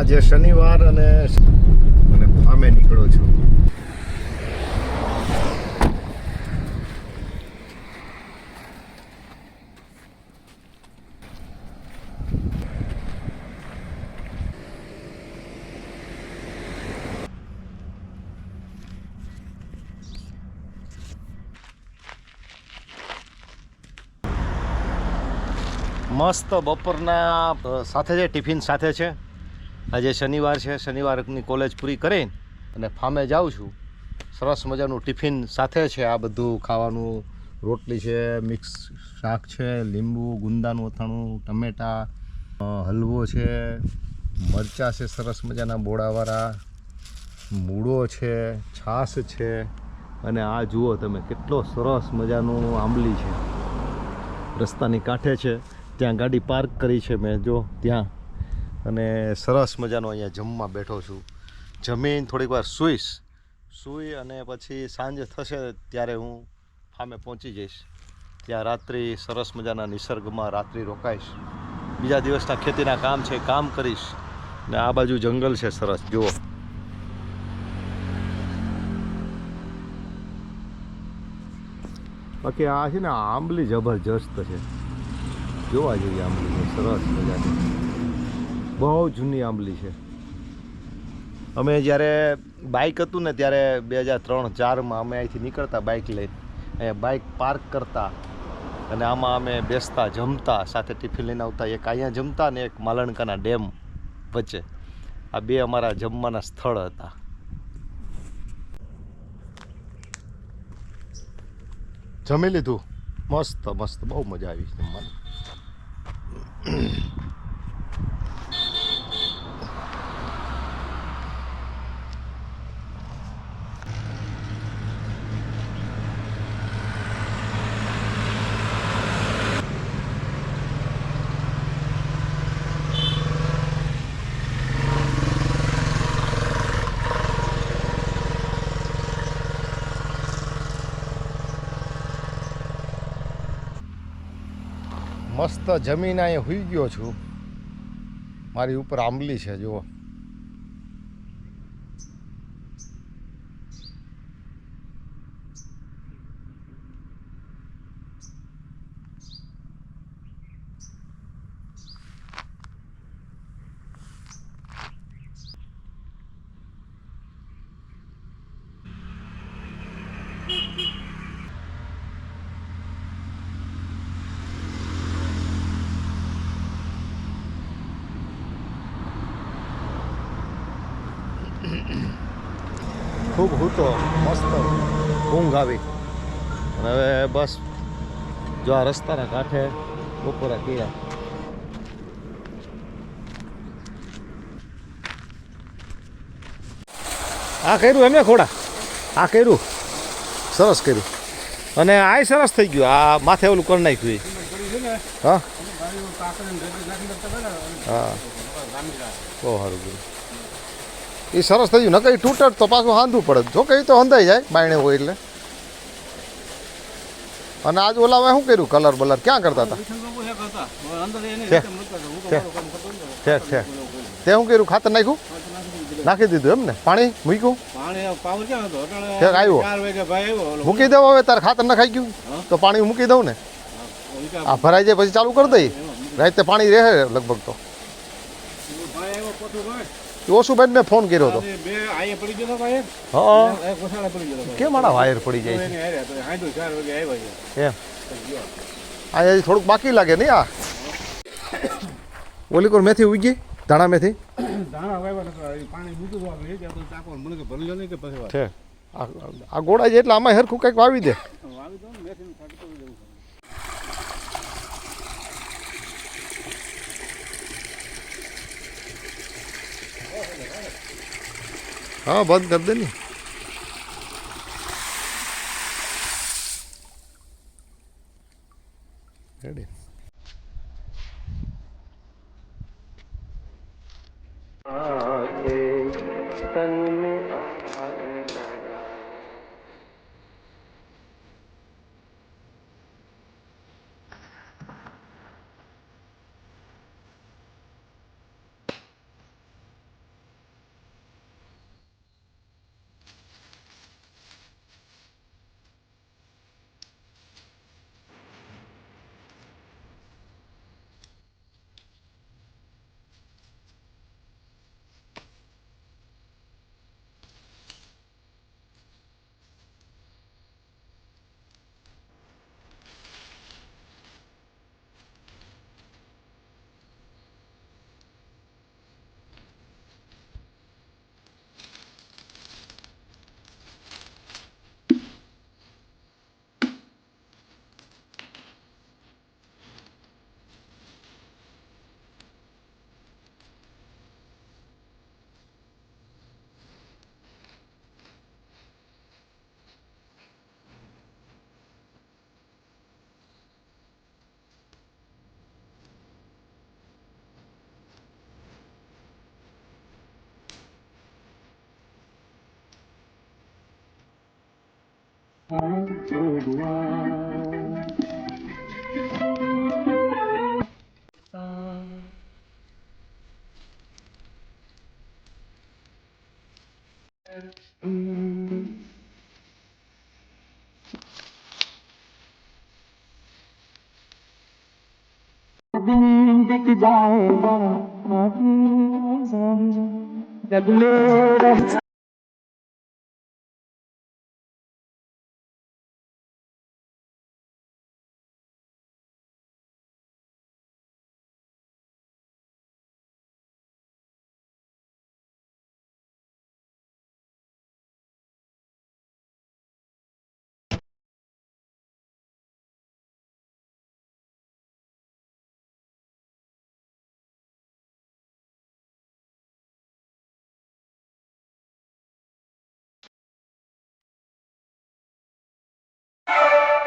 આજે શનિવાર અને અને ફામે નીકળો છું. મસ્ત બપોરના સાથે છે ટિફિન સાથે છે આજે શનિવાર છે, શનિવારની કોલેજ પૂરી કરી અને ફામે જાઉં છું. સરસ મજાનું ટિફિન સાથે છે આ બધું, ખાવાનું, રોટલી છે મિક્સ શાક છે, લીંબુ, ગુંદાનું અથાણું, ટમેટા હલવો છે, મરચાં છે, સરસ મજાના બોળાવાળા, મૂળો છે, છાશ છે અને આ જુઓ તમે કેટલો સરસ મજાનું આંબલી છે. રસ્તાની કાંઠે છે, ત્યાં ગાડી પાર્ક કરી છે મેં, જો, ત્યાં. અને સરસ મજાનો અહીંયા જમવા બેઠો છું. જમીન થોડીક વાર સૂઈશ. સૂઈ અને પછી સાંજ થશે ત્યારે હું ફામે પહોંચી જઈશ. ત્યાં રાત્રિ સરસ મજાના નિસર્ગમાં રાત્રિ રોકાઈશ. બીજા દિવસના ખેતીના કામ છે, કામ કરીશ. ને આ બાજુ જંગલ છે સરસ, જુઓ. બાકી આ છે ને આંબલી જબરજસ્ત છે. જોવા જોઈએ આંબલી સરસ મજાની. બહુ જૂની આંબલી છે. અમે જ્યારે બાઇક હતું ને ત્યારે બે હજાર ત્રણ ચારમાં અમે અહીંથી નીકળતા બાઇક લઈને. અહીંયા બાઇક પાર્ક કરતા અને આમાં અમે બેસતા જમતા સાથે ટિફિન લઈને આવતા. એક અહીંયા જમતા ને એક માલણકાના ડેમ વચ્ચે. આ બે અમારા જમવાના સ્થળ હતા. જમી લીધું? મસ્ત મસ્ત. બહુ મજા આવી જમવાની. મસ્ત જમીન અહીંયા હુઈ ગયો છું. મારી ઉપર આંબલી છે જુઓ. ખૂબ હૂતો, મસ્ત ઊંઘ આવી. અને હવે બસ જો આ રસ્તાના કાંઠે બપોરા ગયા. આ કર્યું એમને ખોડા? આ કર્યું? સરસ કર્યું. અને આ સરસ થઈ ગયું. આ માથે ઓલું કરી નાખ્યું. હા? હા. બહુ સારું કર્યું. એ સરસ થઈ ગયું. ન કંઈ તૂટે તો પાછું હાંધવું પડે. જો કંઈ તો હંધાઈ જાય બાયણે હોય એટલે. અને આજ ઓલામાં શું કર્યું કલર બલર? ક્યાં કરતા હતા? ઠેક ઠેક તે શું કર્યું? ખાતર નાખ્યું? નાખી દીધું એમ ને પાણી મૂક્યું? ઠેક આવ્યો. મૂકી દઉં હવે તારે ખાતર નખાઈ ગયું? તો પાણી મૂકી દઉં ને. આ ભરાઈ જાય પછી ચાલુ કરી દઈ. રાતે પાણી રહે લગભગ તો. ઓછું મેં ફોન કર્યો હતો કેમ આના વાયર પડી જાય છે? એમ. આ હજી થોડુંક બાકી લાગે નહીં આ? ઓલી કોર મેથી ઉગી ધાણા મેથી? આ ગોળા છે એટલે આમાં હરખું કંઈક વાવી દે. हाँ बंद कर देनी रेडी तन I'm so glad. Mm. The blue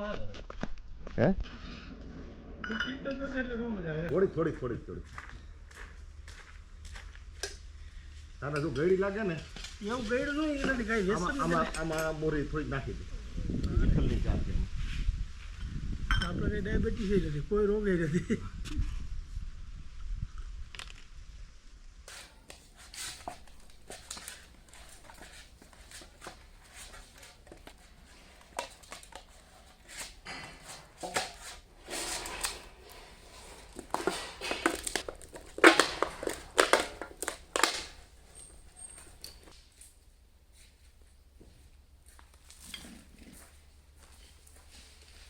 હે? થોડી થોડી થોડી થોડી તારે જો ગળી લાગે ને? એવું ગયડું નહીં એ નથી કઈ આમાં વ્યસન આમાં આમાં બોરી થોડીક નાખી દે. વિઠ્ઠલની ચા છે આપણે ડાયાબિટીસ નથી કોઈ રોગ નથી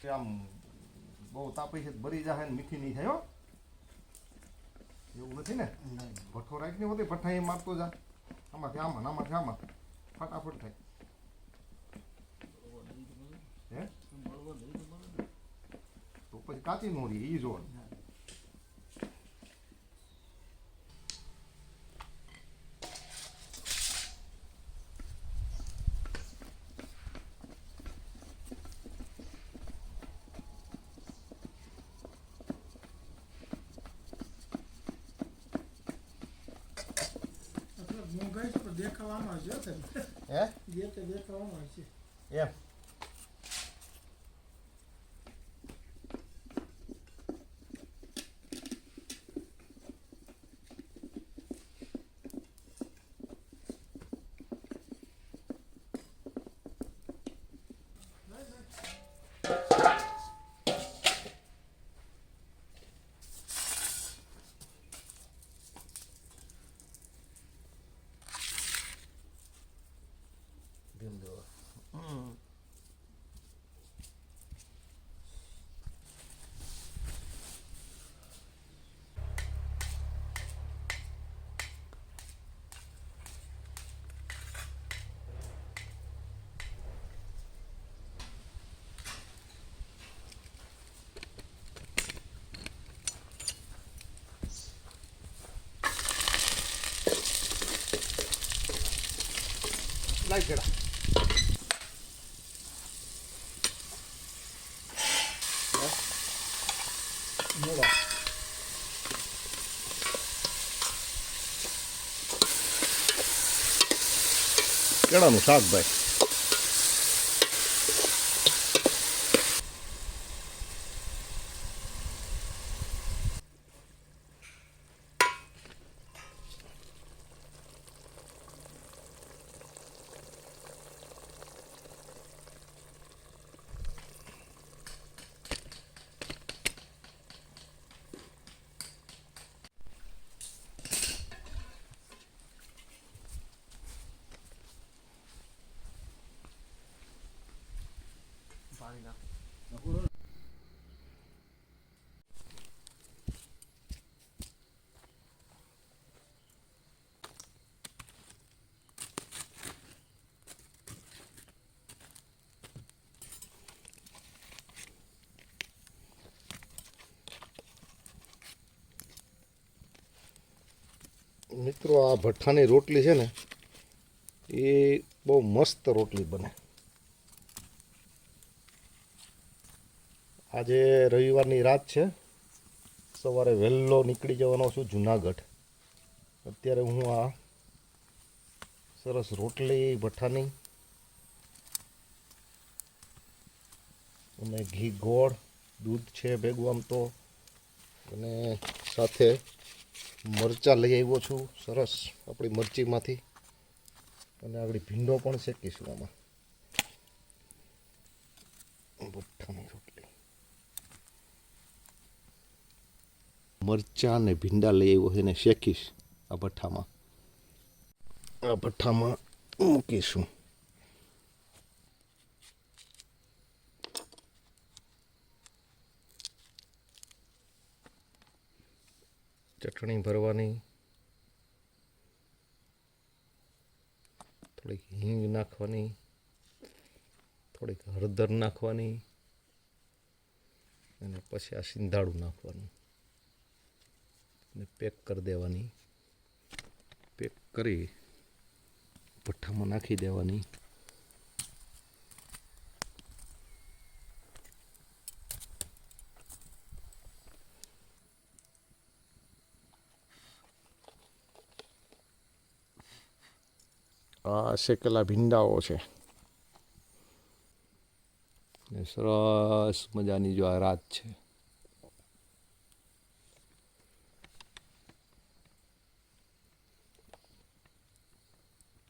કે આમ બહુ તાપી છે ભરી જાય ને મીઠી નહીં થાય હો. એવું નથી ને? ભઠ્ઠો રાખીને હોતે ભઠ્ઠા એ મારતો જા. આમાંથી આમાં આમાંથી આમાં. ફટાફટ થાય. હે? તો પછી કાચી નોરી એ જોવાનું. મોંઘાઈ છે પણ દેખાવામાં છે હે જે તે દેખાવામાં છે એમ લાઈ કેડા મોડો કેળાનું શાક ભાઈ મિત્રો આ ભઠ્ઠાની રોટલી છે ને એ બહુ મસ્ત રોટલી બને. આજે રવિવારની રાત છે. સવારે વહેલો નીકળી જવાનો છું જુનાગઢ. અત્યારે હું આ સરસ રોટલી ભઠ્ઠાની અને ઘી, ગોળ, દૂધ છે ભેગું આમ તો. અને સાથે મરચાં લઈ આવ્યો છું. સરસ આપણી મરચીમાંથી. અને આગળ ભીંડો પણ શેકીશું આમાં. ભઠ્ઠાની રોટલી મરચાં ને ભીંડા લઈ આવ્યો એને શેકીશ આ ભઠ્ઠામાં. આ ભઠ્ઠામાં મૂકીશું. ચટણી ભરવાની. થોડીક હિંગ નાખવાની. થોડીક હળદર નાખવાની. અને પછી આ સિંધાડું નાખવાનું. અને પેક કરી દેવાની. પેક કરી ભઠ્ઠામાં નાખી દેવાની. આ શેકેલા ભીંડાઓ છે. ને સરસ મજાની જો આ રાત છે.